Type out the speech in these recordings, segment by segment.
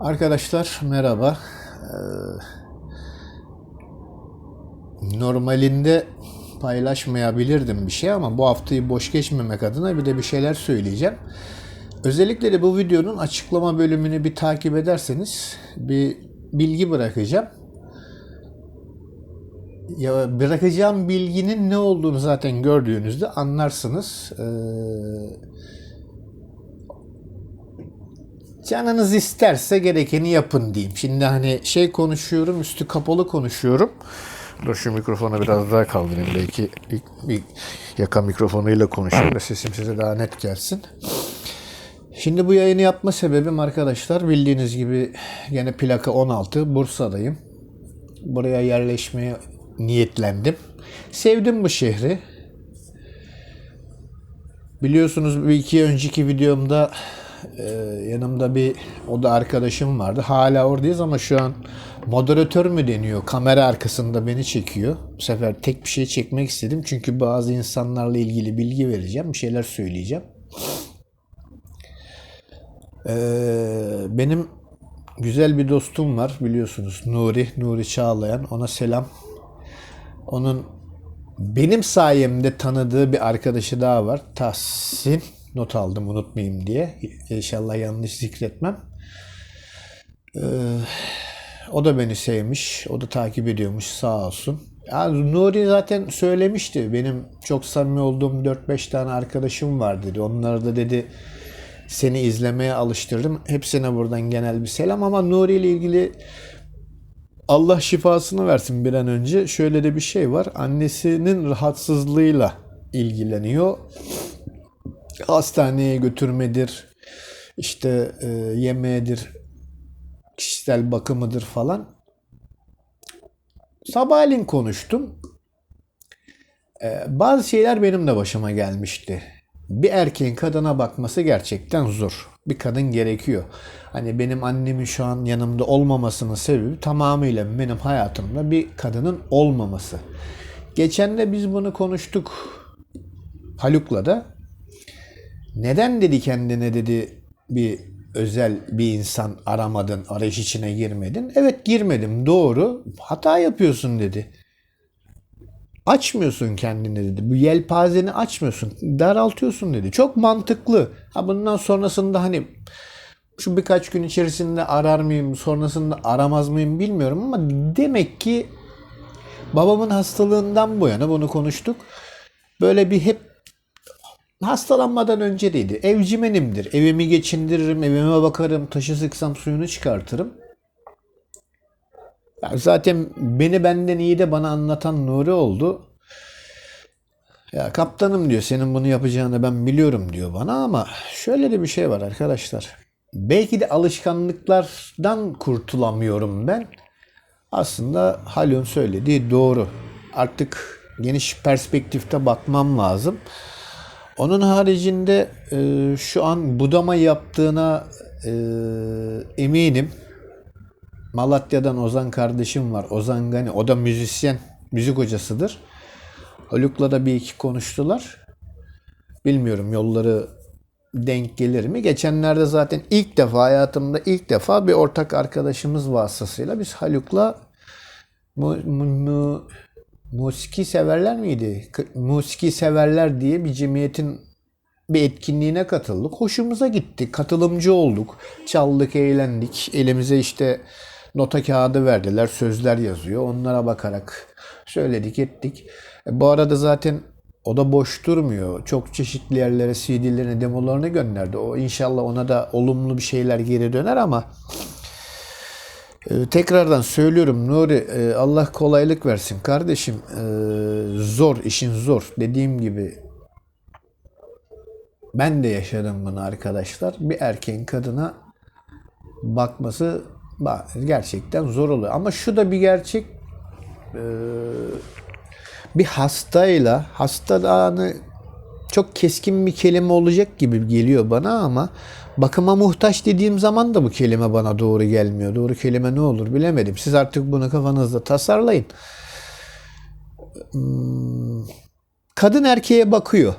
Arkadaşlar merhaba. Ee, normalinde paylaşmayabilirdim bir şey ama bu haftayı boş geçmemek adına bir de bir şeyler söyleyeceğim. Özellikle de bu videonun açıklama bölümünü bir takip ederseniz bir bilgi bırakacağım. Ya bırakacağım bilginin ne olduğunu zaten gördüğünüzde anlarsınız. Ee, Canınız isterse gerekeni yapın diyeyim. Şimdi hani şey konuşuyorum, üstü kapalı konuşuyorum. Dur şu mikrofonu biraz daha kaldırayım. Belki bir, bir yaka mikrofonuyla konuşayım da sesim size daha net gelsin. Şimdi bu yayını yapma sebebim arkadaşlar bildiğiniz gibi gene plaka 16 Bursa'dayım. Buraya yerleşmeye niyetlendim. Sevdim bu şehri. Biliyorsunuz bir iki önceki videomda e, yanımda bir o da arkadaşım vardı. Hala oradayız ama şu an moderatör mü deniyor? Kamera arkasında beni çekiyor. Bu sefer tek bir şey çekmek istedim. Çünkü bazı insanlarla ilgili bilgi vereceğim. Bir şeyler söyleyeceğim. E, benim güzel bir dostum var biliyorsunuz. Nuri, Nuri Çağlayan. Ona selam. Onun benim sayemde tanıdığı bir arkadaşı daha var. Tahsin. Not aldım unutmayayım diye. İnşallah yanlış zikretmem. Ee, o da beni sevmiş. O da takip ediyormuş sağ olsun. Ya Nuri zaten söylemişti. Benim çok samimi olduğum 4-5 tane arkadaşım var dedi. Onları da dedi seni izlemeye alıştırdım. Hepsine buradan genel bir selam ama Nuri ile ilgili Allah şifasını versin bir an önce. Şöyle de bir şey var. Annesinin rahatsızlığıyla ilgileniyor. Hastaneye götürmedir, işte e, yemeğidir, kişisel bakımıdır falan. Sabahleyin konuştum. E, bazı şeyler benim de başıma gelmişti. Bir erkeğin kadına bakması gerçekten zor. Bir kadın gerekiyor. Hani benim annemin şu an yanımda olmamasının sebebi tamamıyla benim hayatımda bir kadının olmaması. Geçen de biz bunu konuştuk Haluk'la da. Neden dedi kendine dedi bir özel bir insan aramadın, arayış içine girmedin? Evet girmedim doğru. Hata yapıyorsun dedi. Açmıyorsun kendini dedi. Bu yelpazeni açmıyorsun. Daraltıyorsun dedi. Çok mantıklı. Ha bundan sonrasında hani şu birkaç gün içerisinde arar mıyım, sonrasında aramaz mıyım bilmiyorum ama demek ki babamın hastalığından bu yana bunu konuştuk. Böyle bir hep hastalanmadan önce değildi. Evcimenimdir. Evimi geçindiririm, evime bakarım, taşı sıksam suyunu çıkartırım. Ya zaten beni benden iyi de bana anlatan Nuri oldu. Ya kaptanım diyor senin bunu yapacağını ben biliyorum diyor bana ama şöyle de bir şey var arkadaşlar. Belki de alışkanlıklardan kurtulamıyorum ben. Aslında Halyon söylediği doğru. Artık geniş perspektifte bakmam lazım. Onun haricinde e, şu an budama yaptığına e, eminim. Malatya'dan Ozan kardeşim var. Ozan Gani. O da müzisyen, müzik hocasıdır. Haluk'la da bir iki konuştular. Bilmiyorum yolları denk gelir mi? Geçenlerde zaten ilk defa hayatımda ilk defa bir ortak arkadaşımız vasıtasıyla biz Haluk'la mu, mu, mu, musiki severler miydi? Musiki severler diye bir cemiyetin bir etkinliğine katıldık. Hoşumuza gitti. Katılımcı olduk. Çaldık, eğlendik. Elimize işte nota kağıdı verdiler. Sözler yazıyor. Onlara bakarak söyledik, ettik. E, bu arada zaten o da boş durmuyor. Çok çeşitli yerlere CD'lerini, demolarını gönderdi. O inşallah ona da olumlu bir şeyler geri döner ama ee, tekrardan söylüyorum Nuri e, Allah kolaylık versin kardeşim. E, zor işin zor. Dediğim gibi ben de yaşadım bunu arkadaşlar. Bir erkeğin kadına bakması gerçekten zor oluyor. Ama şu da bir gerçek. E, bir hastayla hastalığını çok keskin bir kelime olacak gibi geliyor bana ama bakıma muhtaç dediğim zaman da bu kelime bana doğru gelmiyor. Doğru kelime ne olur bilemedim. Siz artık bunu kafanızda tasarlayın. Hmm, kadın erkeğe bakıyor.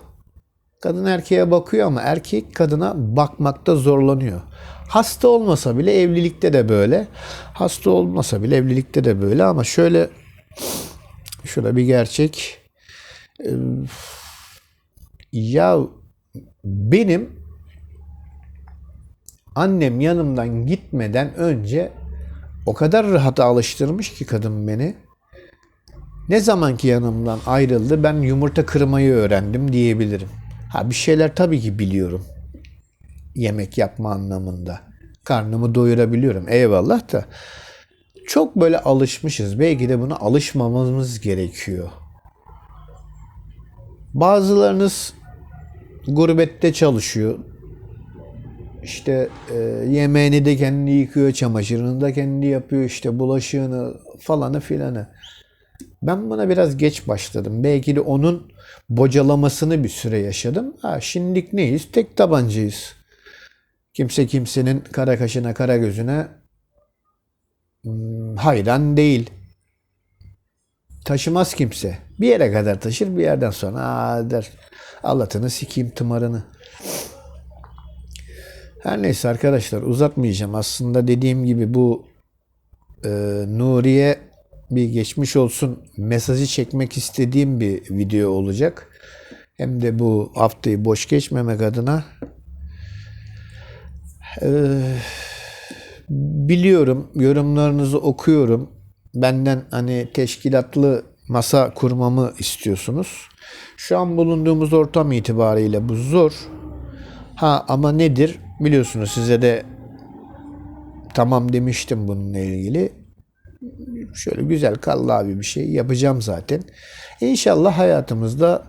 Kadın erkeğe bakıyor ama erkek kadına bakmakta zorlanıyor. Hasta olmasa bile evlilikte de böyle. Hasta olmasa bile evlilikte de böyle ama şöyle şurada bir gerçek. Ee, Ya benim annem yanımdan gitmeden önce o kadar rahata alıştırmış ki kadın beni. Ne zamanki yanımdan ayrıldı ben yumurta kırmayı öğrendim diyebilirim. Ha bir şeyler tabii ki biliyorum. Yemek yapma anlamında. Karnımı doyurabiliyorum eyvallah da. Çok böyle alışmışız. Belki de buna alışmamamız gerekiyor. Bazılarınız gurbette çalışıyor. İşte e, yemeğini de kendi yıkıyor, çamaşırını da kendi yapıyor, işte bulaşığını falanı filanı. Ben buna biraz geç başladım. Belki de onun bocalamasını bir süre yaşadım. Ha, şimdilik neyiz? Tek tabancayız. Kimse kimsenin kara kaşına, kara gözüne hmm, hayran değil. Taşımaz kimse. Bir yere kadar taşır, bir yerden sonra aa der. Allah'ını sikeyim tımarını. Her neyse arkadaşlar uzatmayacağım. Aslında dediğim gibi bu e, Nuriye bir geçmiş olsun mesajı çekmek istediğim bir video olacak. Hem de bu haftayı boş geçmemek adına. Ee, biliyorum yorumlarınızı okuyorum. Benden hani teşkilatlı masa kurmamı istiyorsunuz. Şu an bulunduğumuz ortam itibariyle bu zor. Ha ama nedir? Biliyorsunuz size de tamam demiştim bununla ilgili. Şöyle güzel kallavi bir şey yapacağım zaten. İnşallah hayatımızda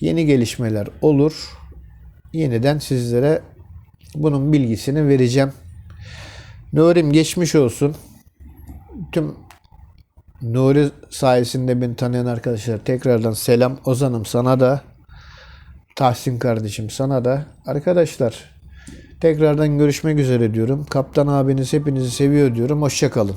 yeni gelişmeler olur. Yeniden sizlere bunun bilgisini vereceğim. Nurim geçmiş olsun. Tüm Nuri sayesinde beni tanıyan arkadaşlar tekrardan selam. Ozan'ım sana da. Tahsin kardeşim sana da. Arkadaşlar tekrardan görüşmek üzere diyorum. Kaptan abiniz hepinizi seviyor diyorum. Hoşçakalın.